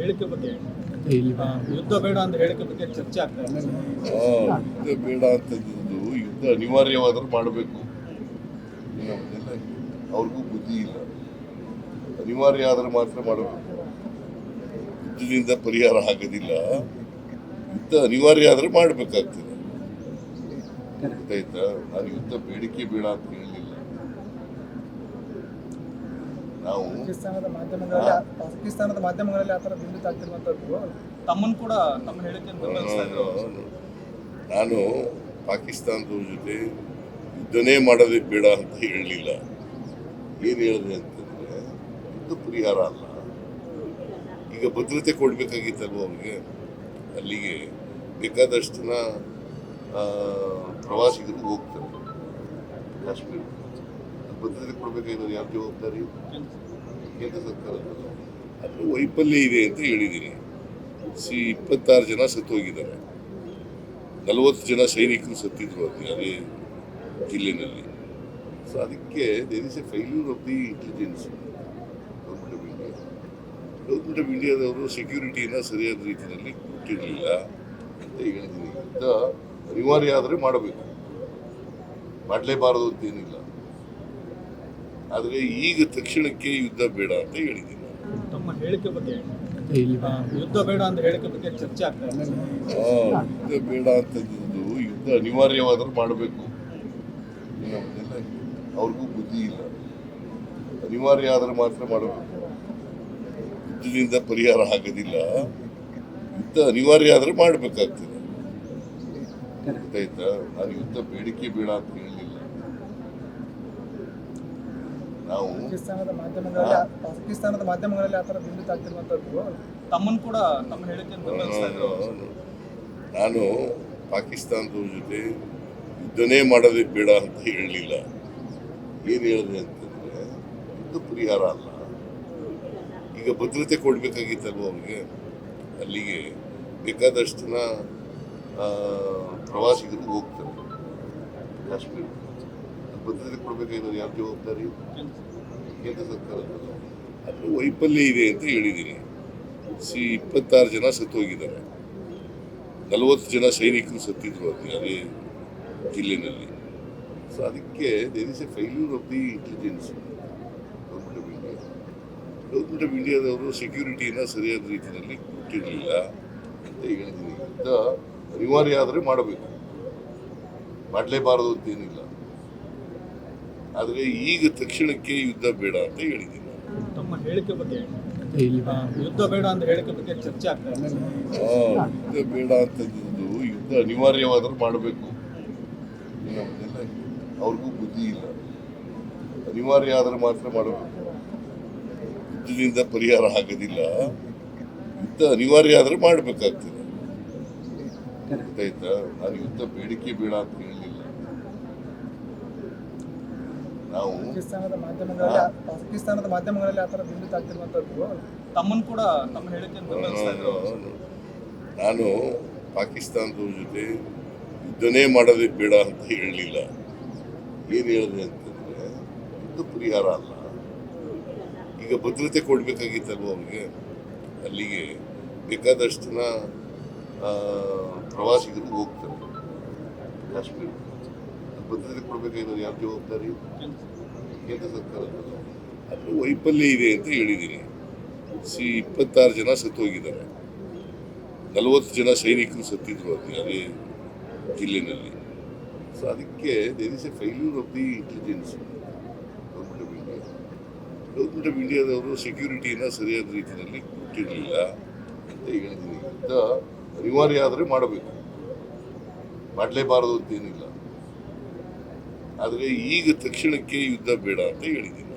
ಹೇಳಿಕೆ ಬಗ್ಗೆ? ಯುದ್ಧ ಬೇಡ ಅಂತ ಹೇಳಿಕೆ ಬಗ್ಗೆ ಚರ್ಚೆ ಆಗ್ತಾ ಇದೆ. ಯುದ್ಧ ಬೇಡ ಅಂತ ಯುದ್ಧ ಅನಿವಾರ್ಯವಾದ್ರೆ ಮಾಡಬೇಕು. ಅವ್ರಿಗೂ ಬುದ್ಧಿ ಇಲ್ಲ. ಅನಿವಾರ್ಯ ಆದ್ರೆ ಮಾತ್ರ ಮಾಡಬೇಕು. ಯುದ್ಧದಿಂದ ಪರಿಹಾರ ಆಗೋದಿಲ್ಲ. ಯುದ್ಧ ಅನಿವಾರ್ಯ ಆದ್ರೆ ಮಾಡಬೇಕಾಗ್ತದೆ. ಗೊತ್ತಾಯ್ತಾ? ನಾನು ಯುದ್ಧ ಬೇಡಿಕೆ ಬೇಡ ಅಂತ ಹೇಳಲಿಲ್ಲ ನಾವು ಪಾಕಿಸ್ತಾನದ ಮಾಧ್ಯಮಗಳಲ್ಲಿ ಪಾಕಿಸ್ತಾನದ ಮಾಧ್ಯಮಗಳಲ್ಲಿ ಆ ಥರ ಬಿಂಬಿತ ಆಗ್ತಿರುವಂಥದ್ದು. ತಮ್ಮನ್ನು ಕೂಡ ತಮ್ಮ ಹೇಳಿಕೆಯನ್ನು ಬೆಂಬಲಿಸ್ತಾ ಇದ್ರು ನಾನು ಪಾಕಿಸ್ತಾನದವ್ರ ಜೊತೆ ಯುದ್ಧನೇ ಮಾಡೋದೇ ಬೇಡ ಅಂತ ಹೇಳಲಿಲ್ಲ. ಏನು ಹೇಳಿದೆ ಅಂತಂದ್ರೆ ಯುದ್ಧ ಪರಿಹಾರ ಅಲ್ಲ. ಈಗ ಭದ್ರತೆ ಕೊಡಬೇಕಾಗಿತ್ತಲ್ವ ಅವ್ರಿಗೆ? ಅಲ್ಲಿಗೆ ಬೇಕಾದಷ್ಟು ಜನ ಪ್ರವಾಸಿಗರು ಹೋಗ್ತಾರೆ. ಕಾಶ್ಮೀರ ಭದ್ರತೆ ಕೊಡಬೇಕಾಗಿರೋದು ಯಾವ ಜವಾಬ್ದಾರಿ ಕೇಂದ್ರ ಅದು ವೈಫಲ್ಯ ಇದೆ ಅಂತ ಹೇಳಿದ್ದೀನಿ. ಸಿ, ಇಪ್ಪತ್ತಾರು ಜನ ಸತ್ತೋಗಿದ್ದಾರೆ. ನಲವತ್ತು ಜನ ಸೈನಿಕರು ಸತ್ತಿದ್ರು ಅದು ಅದೇ ಜಿಲ್ಲೆನಲ್ಲಿ. ಸೊ ಅದಕ್ಕೆ there is a failure of the intelligence government of India government of ಇಂಡಿಯಾದವರು ಸೆಕ್ಯೂರಿಟಿನ ಸರಿಯಾದ ರೀತಿಯಲ್ಲಿ ಕೊಟ್ಟಿರಲಿಲ್ಲ ಅಂತ ಹೇಳಿದ್ದೀನಿ. ಅನಿವಾರ್ಯ ಆದರೆ ಮಾಡಬೇಕು. ಮಾಡಲೇಬಾರದು ಅಂತೇನಿಲ್ಲ. ಆದರೆ ಈಗ ತಕ್ಷಣಕ್ಕೆ ಯುದ್ಧ ಬೇಡ ಅಂತ ಹೇಳಿದ್ದೀನಿ. ತಮ್ಮ ಹೇಳಿಕೆ ಬಗ್ಗೆ ಯುದ್ಧ ಬೇಡ ಅಂತ ಹೇಳಿಕೆ ಬಗ್ಗೆ ಚರ್ಚೆ ಯುದ್ಧ ಬೇಡ ಯುದ್ಧ ಅನಿವಾರ್ಯವಾದರೂ ಮಾಡಬೇಕು. ಅವ್ರಿಗೂ ಬುದ್ಧಿ ಇಲ್ಲ. ಅನಿವಾರ್ಯ ಆದರೆ ಮಾತ್ರ ಮಾಡಬೇಕು. ಯುದ್ಧದಿಂದ ಪರಿಹಾರ ಆಗೋದಿಲ್ಲ. ಯುದ್ಧ ಅನಿವಾರ್ಯ ಆದ್ರೆ ಮಾಡಬೇಕಾಗ್ತದೆ. ಗೊತ್ತಾಯ್ತಾ? ನಾನು ಯುದ್ಧ ಬೇಡಿಕೆ ಬೇಡ ಅಂತ ಹೇಳಲಿಲ್ಲ ನಾವು ಪಾಕಿಸ್ತಾನದ ಮಾಧ್ಯಮಗಳಲ್ಲಿ ಪಾಕಿಸ್ತಾನದ ಮಾಧ್ಯಮಗಳಲ್ಲಿ ಆ ಥರ ಬಿಂಬಿತ ಆಗ್ತಿರುವಂಥದ್ದು ತಮ್ಮನ್ನು ಕೂಡ ತಮ್ಮ ಇದ್ರು ನಾನು ಪಾಕಿಸ್ತಾನದ ಜೊತೆ ಯುದ್ಧನೇ ಮಾಡೋದೇ ಬೇಡ ಅಂತ ಹೇಳಲಿಲ್ಲ. ಏನು ಹೇಳಿದೆ ಅಂತಂದ್ರೆ ಯುದ್ಧ ಪರಿಹಾರ ಅಲ್ಲ. ಈಗ ಭದ್ರತೆ ಕೊಡಬೇಕಾಗಿತ್ತಲ್ವ ಅವ್ರಿಗೆ? ಅಲ್ಲಿಗೆ ಬೇಕಾದಷ್ಟು ಜನ ಪ್ರವಾಸಿಗರು ಹೋಗ್ತಾರೆ. ಕಾಶ್ಮೀರ. ಭದ್ರತೆ ಕೊಡಬೇಕು ಯಾರು ಜವಾಬ್ದಾರಿ? ಕೇಂದ್ರ ಸರ್ಕಾರ ಅದು ವೈಫಲ್ಯ ಇದೆ ಅಂತ ಹೇಳಿದ್ದೀನಿ. ಸಿ, ಇಪ್ಪತ್ತಾರು ಜನ ಸತ್ತೋಗಿದ್ದಾರೆ. ನಲವತ್ತು ಜನ ಸೈನಿಕರು ಸತ್ತಿದ್ರು ಅದು ಅದೇ ಜಿಲ್ಲೆನಲ್ಲಿ. ಸೊ ಅದಕ್ಕೆ there is a failure of the intelligence government of India government of ಇಂಡಿಯಾದವರು ಸೆಕ್ಯೂರಿಟಿನ ಸರಿಯಾದ ರೀತಿಯಲ್ಲಿ ಕೊಟ್ಟಿರಲಿಲ್ಲ ಅಂತ ಹೇಳಿದ್ದೀನಿ. ಅಂತ ಅನಿವಾರ್ಯ ಆದರೆ ಮಾಡಬೇಕು. ಮಾಡಲೇಬಾರದು ಅಂತೇನಿಲ್ಲ. ಆದರೆ ಈಗ ತಕ್ಷಣಕ್ಕೆ ಯುದ್ಧ ಬೇಡ ಅಂತ ಹೇಳಿದ್ದೀನಿ. ತಮ್ಮ ಹೇಳಿಕೆ ಬಗ್ಗೆ ಯುದ್ಧ ಬೇಡ ಅಂತ ಹೇಳಿಕೆ ಬಗ್ಗೆ ಚರ್ಚೆ ಆಗ್ತಾ ಇದೆ. ಯುದ್ಧ ಬೇಡ ಅಂತಂದಿದ್ದು ಯುದ್ಧ ಅನಿವಾರ್ಯವಾದರೂ ಮಾಡಬೇಕು. ಅವ್ರಿಗೂ ಬುದ್ಧಿ ಇಲ್ಲ. ಅನಿವಾರ್ಯ ಆದ್ರೆ ಮಾತ್ರ ಮಾಡಬೇಕು. ಯುದ್ಧದಿಂದ ಪರಿಹಾರ ಆಗೋದಿಲ್ಲ. ಯುದ್ಧ ಅನಿವಾರ್ಯ ಆದ್ರೆ ಮಾಡಬೇಕಾಗ್ತದೆ. ಗೊತ್ತಾಯ್ತಾ? ನಾನು ಯುದ್ಧ ಬೇಡಿಕೆ ಬೇಡ ಅಂತ ಹೇಳಲಿಲ್ಲ ನಾವು ಪಾಕಿಸ್ತಾನದ ಮಾಧ್ಯಮಗಳಲ್ಲಿ ಪಾಕಿಸ್ತಾನದ ಮಾಧ್ಯಮಗಳಲ್ಲಿ ಆ ಥರ ಬಿಂಬಿತ ಆಗ್ತಿರುವಂಥದ್ದು ತಮ್ಮನ್ನು ಕೂಡ ತಮ್ಮ ಹೇಳಿಕೆಯನ್ನು ಬೆಂಬಲಿಸ್ತಾ ಇದ್ರು. ನಾನು ಪಾಕಿಸ್ತಾನದವ್ರ ಜೊತೆ ಯುದ್ಧನೇ ಮಾಡೋದೇ ಬೇಡ ಅಂತ ಹೇಳಲಿಲ್ಲ. ಏನು ಹೇಳಿದೆ ಅಂತಂದ್ರೆ ಯುದ್ಧ ಪರಿಹಾರ ಅಲ್ಲ. ಈಗ ಭದ್ರತೆ ಕೊಡಬೇಕಾಗಿತ್ತಲ್ವ ಅವ್ರಿಗೆ? ಅಲ್ಲಿಗೆ ಬೇಕಾದಷ್ಟು ಜನ ಪ್ರವಾಸಿಗರು ಹೋಗ್ತಾರೆ. ಕಾಶ್ಮೀರ ಭದ್ರತೆ ಕೊಡಬೇಕಾಗಿರೋದು ಯಾರು ಜವಾಬ್ದಾರಿ? ಕೇಂದ್ರ ಸರ್ಕಾರ ಅದು ವೈಫಲ್ಯ ಇದೆ ಅಂತ ಹೇಳಿದ್ದೀನಿ. ಸಿ, ಇಪ್ಪತ್ತಾರು ಜನ ಸತ್ತೋಗಿದ್ದಾರೆ. ನಲವತ್ತು ಜನ ಸೈನಿಕರು ಸತ್ತಿದ್ರು ಅಲ್ಲಿ ಅದೇ ಜಿಲ್ಲೆನಲ್ಲಿ. ಸೊ ಅದಕ್ಕೆ there is a failure of the intelligence government of India government of ಇಂಡಿಯಾದವರು ಸೆಕ್ಯೂರಿಟಿನ ಸರಿಯಾದ ರೀತಿಯಲ್ಲಿ ಕೊಟ್ಟಿರಲಿಲ್ಲ ಅಂತ ಹೇಳಿದ್ದೀನಿ. ಅಂತ ಅನಿವಾರ್ಯ ಆದರೆ ಮಾಡಬೇಕು. ಮಾಡಲೇಬಾರದು ಅಂತೇನಿಲ್ಲ ಆದರೆ ಈಗ ತಕ್ಷಣಕ್ಕೆ ಯುದ್ಧ ಬೇಡ ಅಂತ ಹೇಳಿದ್ದೀನಿ